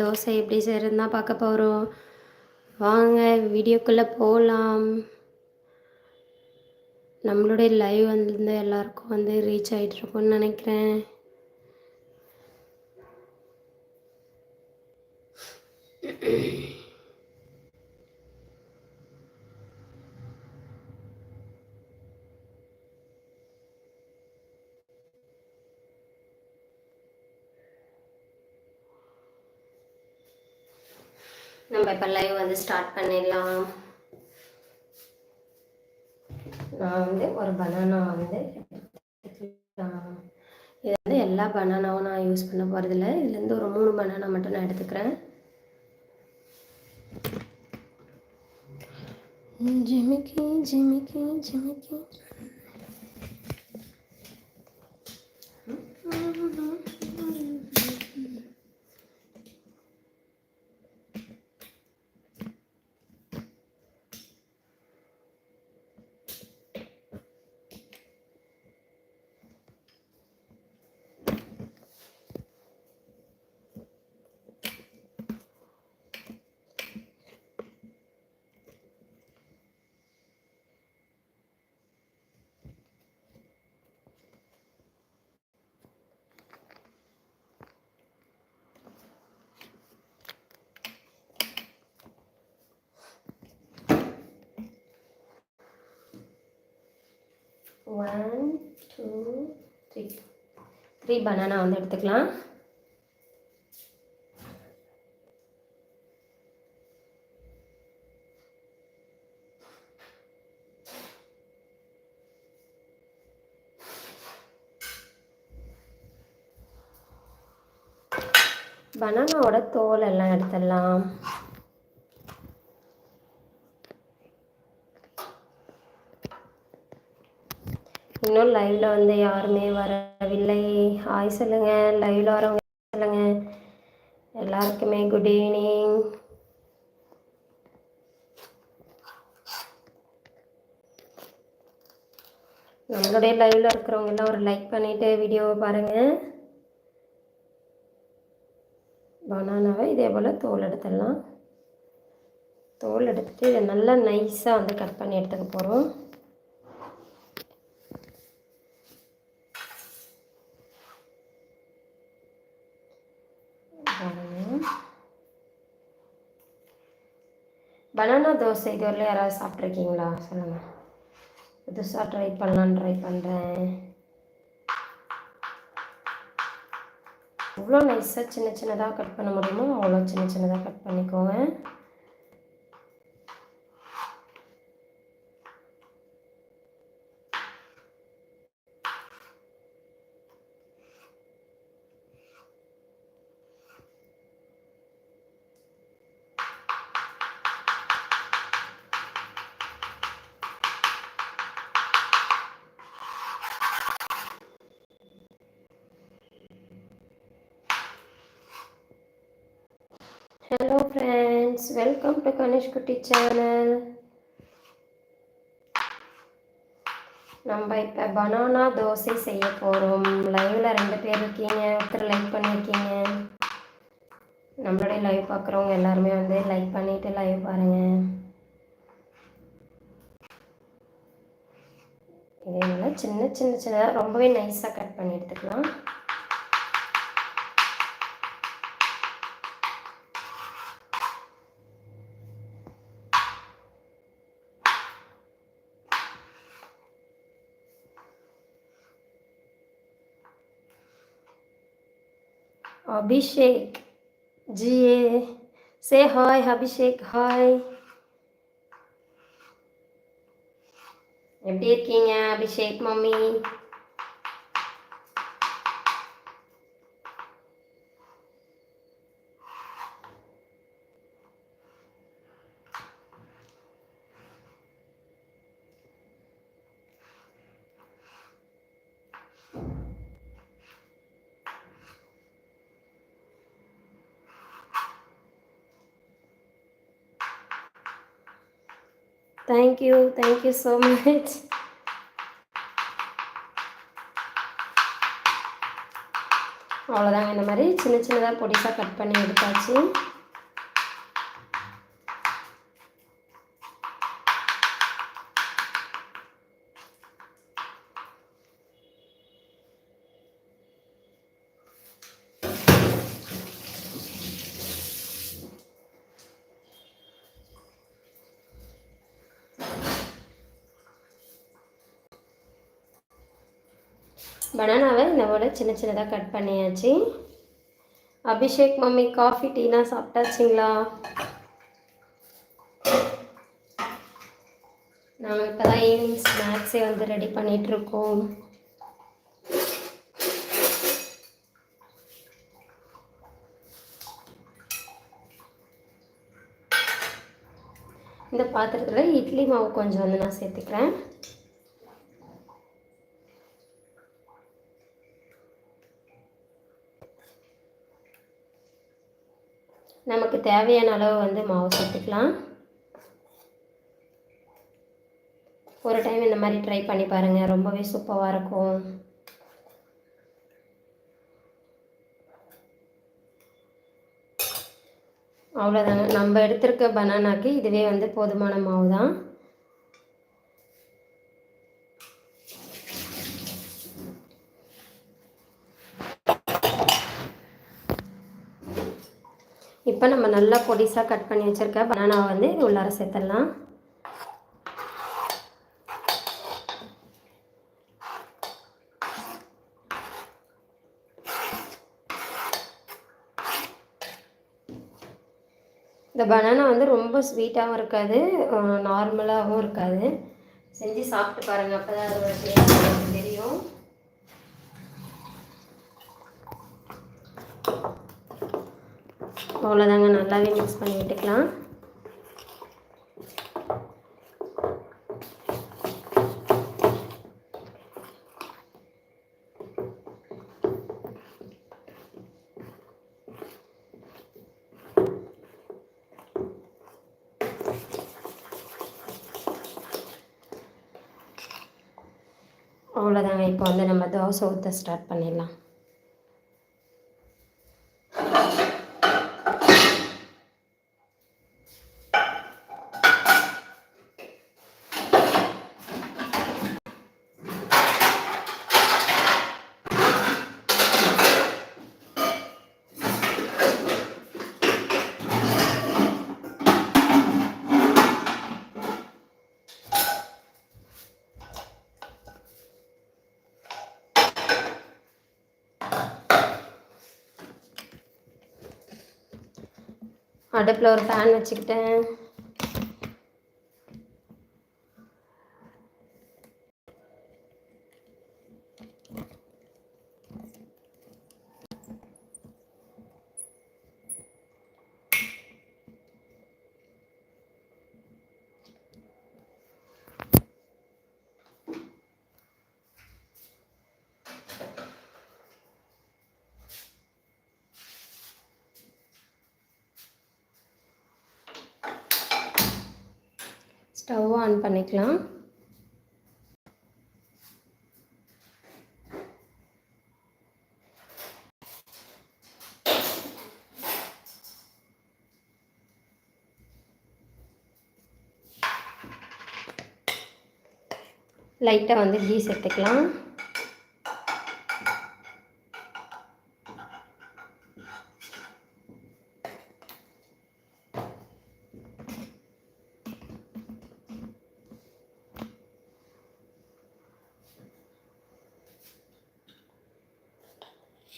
தோசை எப்படி செய்கிறதுன்னு தான் பார்க்க போகிறோம் வாங்க வீடியோக்குள்ளே போகலாம் நம்மளுடைய லைவ் வந்து எல்லாருக்கும் வந்து ரீச் ஆகிட்டு இருக்கும்னு நினைக்கிறேன். நம்ம இப்போ லைவ் வந்து ஸ்டார்ட் பண்ணிடலாம். நான் வந்து ஒரு பனானா வந்து இது வந்து எல்லா பனானாவும் நான் யூஸ் பண்ண போகிறதில்ல இதுலேருந்து ஒரு மூணு பனானா மட்டும் நான் எடுத்துக்கிறேன். ஜிமிக்கி ஜிமிக்கி ஜிமிக்கி. One two three three banana வந்து எடுத்துக்கலாம். பனானாவோட தோல் எல்லாம் எடுத்துடலாம். இன்னும் லைவ்ல வந்து யாருமே வரவில்லை. ஹாய் சொல்லுங்க. லைவ்ல வரவங்க சொல்லுங்க. எல்லாருக்குமே குட் ஈவினிங் நம்மளுடைய லைவ்ல இருக்கிறவங்க எல்லாம் ஒரு லைக் பண்ணிட்டு வீடியோவை பாருங்க. பனானாவை இதே போல் தோல் எடுத்துடலாம். தோல் எடுத்துட்டு இதை நல்லா நைஸாக வந்து கட் பண்ணி எடுத்துக்க போகிறோம் பனானா தோசை இதுவரையிலும் யாராவது சாப்பிட்ருக்கீங்களா சொல்லுங்கள் புதுசாக ட்ரை பண்ணலான்னு ட்ரை பண்ணுறேன் எவ்வளோ நைஸாக சின்ன சின்னதாக கட் பண்ண முடியுமோ அவ்வளோ சின்ன சின்னதாக கட் பண்ணிக்கோங்க. வெல்கம் டு கணேஷ் குட்டி சேனல் நம்ம இப்போ பனானா தோசை செய்ய போகிறோம் லைவில் ரெண்டு பேர் இருக்கீங்க. ஒருத்தர் லைக் பண்ணியிருக்கீங்க நம்மளுடைய லைவ் பார்க்குறவங்க எல்லாருமே வந்து லைக் பண்ணிவிட்டு லைவ் பாருங்கள் இதே நல்லா சின்ன சின்ன சின்னதாக ரொம்பவே நைஸாக கட் பண்ணி எடுத்துக்கலாம். அபிஷேக் ஜிஏ சே ஹாய் அபிஷேக் ஹாய் எப்படி இருக்கீங்க Abhishek mummy Thank you. Thank you so much. அவ்வளோதாங்க இந்த மாதிரி சின்ன சின்னதாக பொடிசாக கட் பண்ணி எடுத்தாச்சு பனானாவை சின்ன சின்னதாக கட் பண்ணியாச்சு. அபிஷேக் மம்மி காஃபி டீனா சாப்பிட்டாச்சிங்களா? நாங்கள் இப்போ தான் ஈவினிங் ஸ்நாக்ஸே வந்து ரெடி பண்ணிகிட்ருக்கோம் இந்த பாத்திரத்தில் இட்லி மாவு கொஞ்சம் வந்து நான் சேர்த்துக்கிறேன். நமக்கு தேவையான அளவு வந்து மாவு சேர்த்துக்கலாம். ஒரு டைம் இந்த மாதிரி ட்ரை பண்ணி பாருங்கள் ரொம்பவே சூப்பராக இருக்கும். அவ்வளோதாங்க நம்ம எடுத்திருக்க பனானாக்கு இதுவே வந்து போதுமான மாவு தான் இப்போ நம்ம நல்லா பொடிசாக கட் பண்ணி வச்சுருக்க பனானாவை வந்து உள்ளார சேர்த்துடலாம். இந்த பனானா வந்து ரொம்ப ஸ்வீட்டாகவும் இருக்காது நார்மலாகவும் இருக்காது. செஞ்சு சாப்பிட்டு பாருங்கள் அப்போ தான் அதோட டேஸ்ட் தெரியும். அவ்வளோதாங்க நல்லாவே மிக்ஸ் பண்ணி விட்டுக்கலாம் அவ்வளோதாங்க இப்போ வந்து நம்ம தோசை ஊற்ற ஸ்டார்ட் பண்ணிடலாம். அடுப்பில் ஒரு ஃபேன் வச்சுக்கிட்டேன். ஸ்டவ் ஆன் பண்ணிக்கலாம். லைட்டாக வந்து கீ சேர்த்துக்கலாம்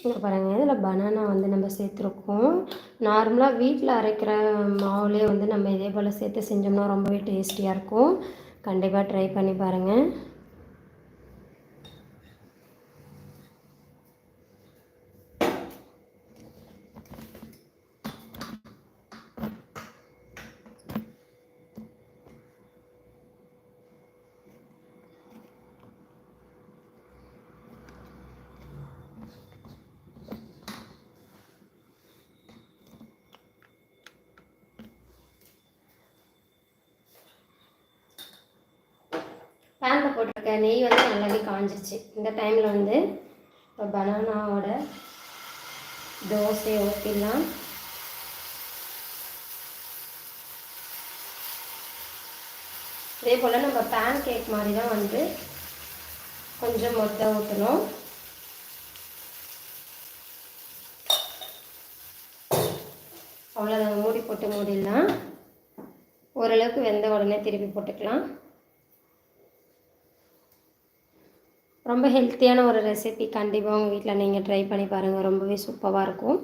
இங்கே பாருங்கள் இதில் பனானா வந்து நம்ம சேர்த்துருக்கோம். நார்மலாக வீட்டில் அரைக்கிற மாவுலேயே வந்து நம்ம இதே போல் சேர்த்து செஞ்சோம்னா ரொம்பவே டேஸ்டியாக இருக்கும். கண்டிப்பாக ட்ரை பண்ணி பாருங்கள் பேனில் போட்டிருக்க நெய் வந்து நல்லாவே காஞ்சிருச்சு. இந்த டைமில் வந்து இப்போ பனானாவோட தோசையை ஊற்றிடலாம் இதே போல் நம்ம பேன் கேக் மாதிரி தான் வந்து கொஞ்சம் மொத்த ஊற்றணும் அவ்வளோதான் மூடி போட்டு மூடிடலாம். ஓரளவுக்கு வெந்த உடனே திருப்பி போட்டுக்கலாம். ரொம்ப ஹெல்த்தியான ஒரு ரெசிபி கண்டிப்பாக உங்கள் வீட்டில் நீங்கள் ட்ரை பண்ணி பாருங்கள் ரொம்பவே சூப்பராக இருக்கும்.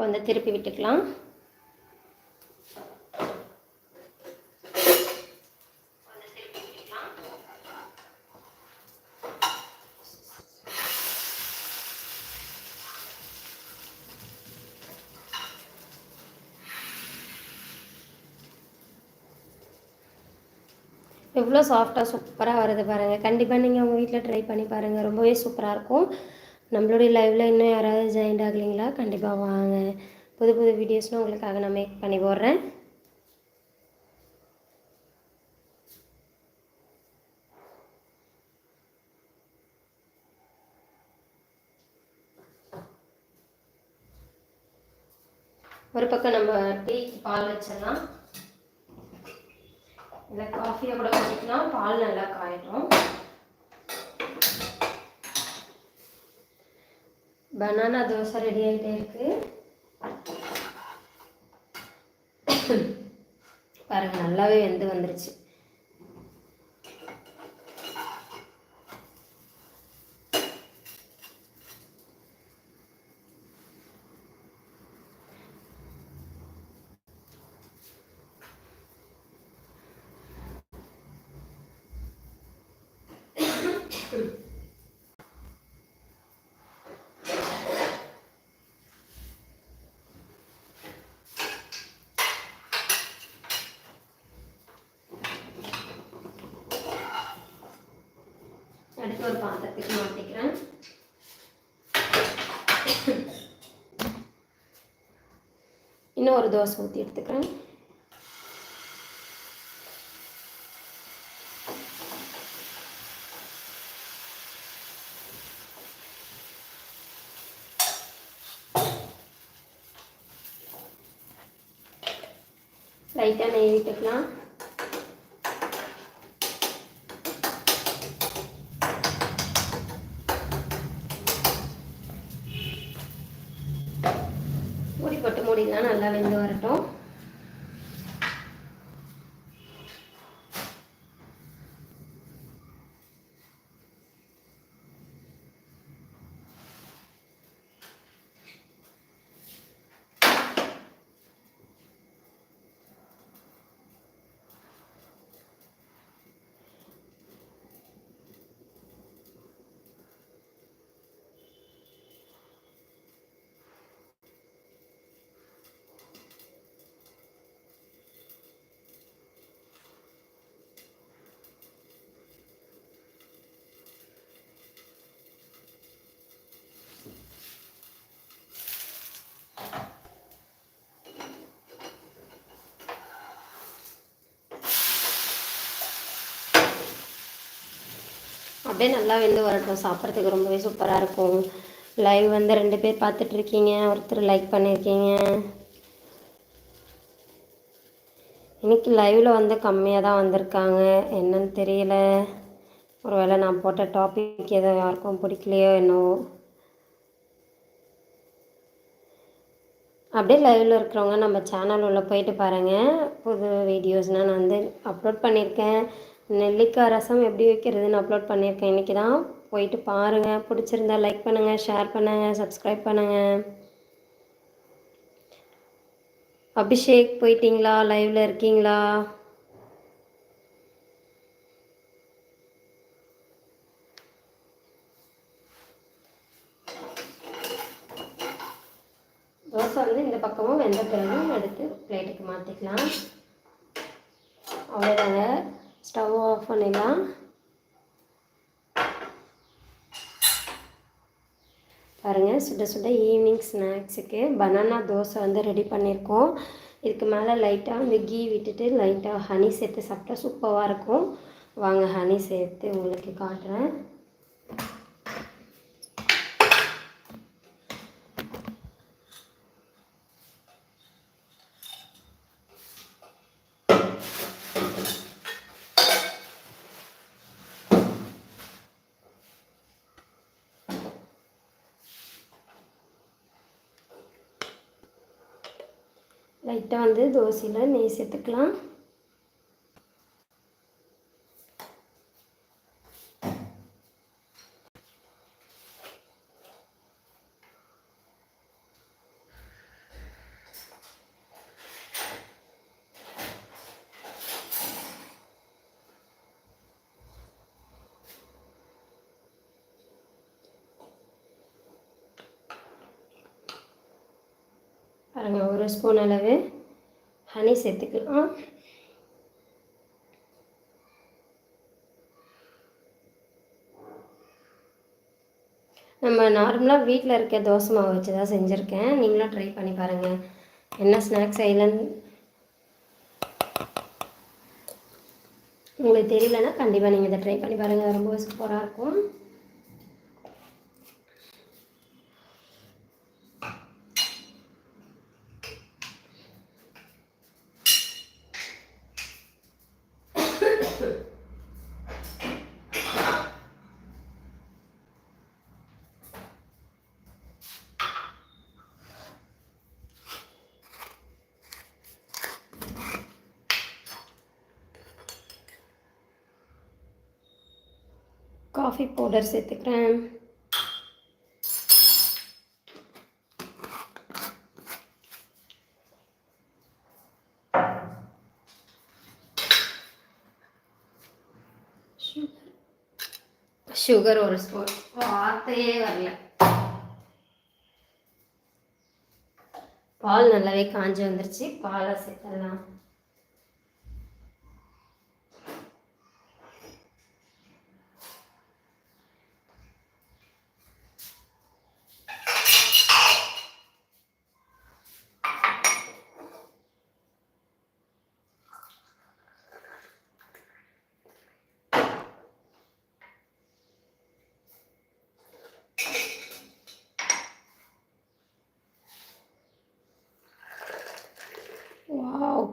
இப்போ வந்து திருப்பி விட்டுக்கலாம். எவ்வளோ சாஃப்டாக சூப்பராக வருது பாருங்கள் கண்டிப்பாக நீங்கள் உங்கள் வீட்டில் ட்ரை பண்ணி பாருங்கள் ரொம்பவே சூப்பராக இருக்கும். நம்மளுடைய லைவில் இன்னும் யாராவது ஜாயின்ட் ஆகலைங்களா? கண்டிப்பாக வாங்க. புது புது வீடியோஸ்லாம் உங்களுக்காக நான் மேக் பண்ணி போடுறேன். ஒரு பக்கம் நம்ம டீக்கு பால் வச்சிடலாம். இல்லை காஃபியை கூட வச்சுக்கலாம் பால் நல்லா காயிடும் பனானா தோசை ரெடி ஆகிட்டே இருக்கு. பாருங்க நல்லாவே வெந்து வந்துருச்சு. அடுத்து ஒரு பாத்திரத்துக்கு மாட்டிக்கிறேன் இன்னும் ஒரு தோசை ஊற்றி எடுத்துக்கிறேன். லைட்டாக நெய் விட்டுக்கலாம் மூடி போட்டு மூடிடலாம் நல்லா வெந்து வரட்டும் அப்படியே நல்லா வெந்து வரட்டும். சாப்பிட்றதுக்கு ரொம்பவே சூப்பராக இருக்கும். லைவ் வந்து ரெண்டு பேர் பார்த்துட்ருக்கீங்க. ஒருத்தர் லைக் பண்ணியிருக்கீங்க இன்றைக்கி லைவில் வந்து கம்மியாக தான் வந்திருக்காங்க. என்னன்னு தெரியல. ஒருவேளை நான் போட்ட டாபிக் எதோ யாருக்கும் பிடிக்கலையோ என்னவோ. அப்படியே லைவில் இருக்கிறவங்க நம்ம சேனல் உள்ளே போயிட்டு பாருங்கள் புது வீடியோஸ்னால் நான் வந்து அப்லோட் பண்ணியிருக்கேன். நெல்லிக்காய் ரசம் எப்படி வைக்கிறதுன்னு அப்லோட் பண்ணியிருக்கேன். இன்றைக்கி தான் போயிட்டு பாருங்கள் பிடிச்சிருந்தா லைக் பண்ணுங்கள் ஷேர் பண்ணுங்கள் சப்ஸ்கிரைப் பண்ணுங்கள் அபிஷேக் போயிட்டீங்களா? லைவில் இருக்கீங்களா? தோசை வந்து இந்த பக்கமும் வெந்த பிறகும் எடுத்து பிளேட்டுக்கு மாற்றிக்கலாம் அவ்வளோதாங்க ஸ்டவ் ஆஃப் பண்ணிடலாம். பாருங்கள் சுட சுட ஈவினிங் ஸ்நாக்ஸுக்கு பனானா தோசை வந்து ரெடி பண்ணியிருக்கோம். இதுக்கு மேலே லைட்டாக வந்து கீ விட்டுட்டு லைட்டாக ஹனி சேர்த்து சாப்பிட்டா சூப்பராக இருக்கும். வாங்க ஹனி சேர்த்து உங்களுக்கு காட்டுறேன். லைட்டாக வந்து தோசையில் நெய் சேர்த்துக்கலாம் பாருங்கள் ஒரு ஸ்பூன் அளவு ஹனி சேர்த்துக்கலாம். நம்ம நார்மலாக வீட்டில் இருக்க தோசை மாவு வச்சு தான் செஞ்சுருக்கேன். நீங்களும் ட்ரை பண்ணி பாருங்கள் என்ன ஸ்நாக்ஸ் செய்யலன்னு உங்களுக்கு தெரியலன்னா கண்டிப்பாக நீங்கள் இதை ட்ரை பண்ணி பாருங்கள் ரொம்ப சூப்பராக இருக்கும் காஃபி பவுடர் சேர்த்துக்கிறேன் சுகர் ஒரு ஸ்பூன் வார்த்தையே வரல பால் நல்லாவே காஞ்சி வந்துருச்சு பாலை சேர்த்துடலாம்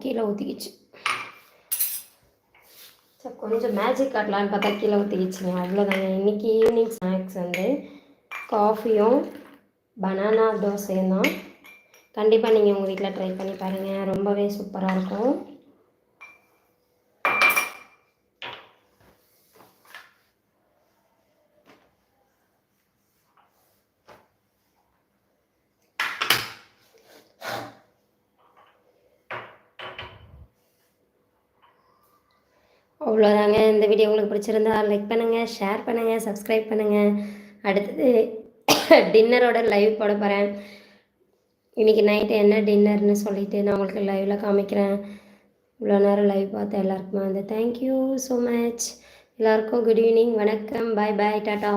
கீழே ஊற்றிக்கிச்சு சரி கொஞ்சம் மேஜிக் காட்டலான்னு பார்த்தா கீழே ஊற்றிக்கிச்சுங்க அவ்வளோதாங்க இன்றைக்கி ஈவினிங் ஸ்நாக்ஸ் வந்து காஃபியும் பனானா தோசையும் தான். கண்டிப்பாக நீங்கள் உங்கள் வீட்டில் ட்ரை பண்ணி பாருங்கள் ரொம்பவே சூப்பராக இருக்கும். அவ்வளோதாங்க. இந்த வீடியோ உங்களுக்கு பிடிச்சிருந்தா லைக் பண்ணுங்கள் ஷேர் பண்ணுங்கள் சப்ஸ்கிரைப் பண்ணுங்கள் அடுத்தது டின்னரோட லைவ் போட போகிறேன் இன்றைக்கி நைட்டு என்ன டின்னர்னு சொல்லிவிட்டு நான் உங்களுக்கு லைவில் காமிக்கிறேன். இவ்வளோ நேரம் லைவ் பார்த்தேன் எல்லாருக்குமே வந்து தேங்க்யூ ஸோ மச் எல்லாருக்கும் குட் ஈவினிங் வணக்கம் பாய் பாய் டாட்டா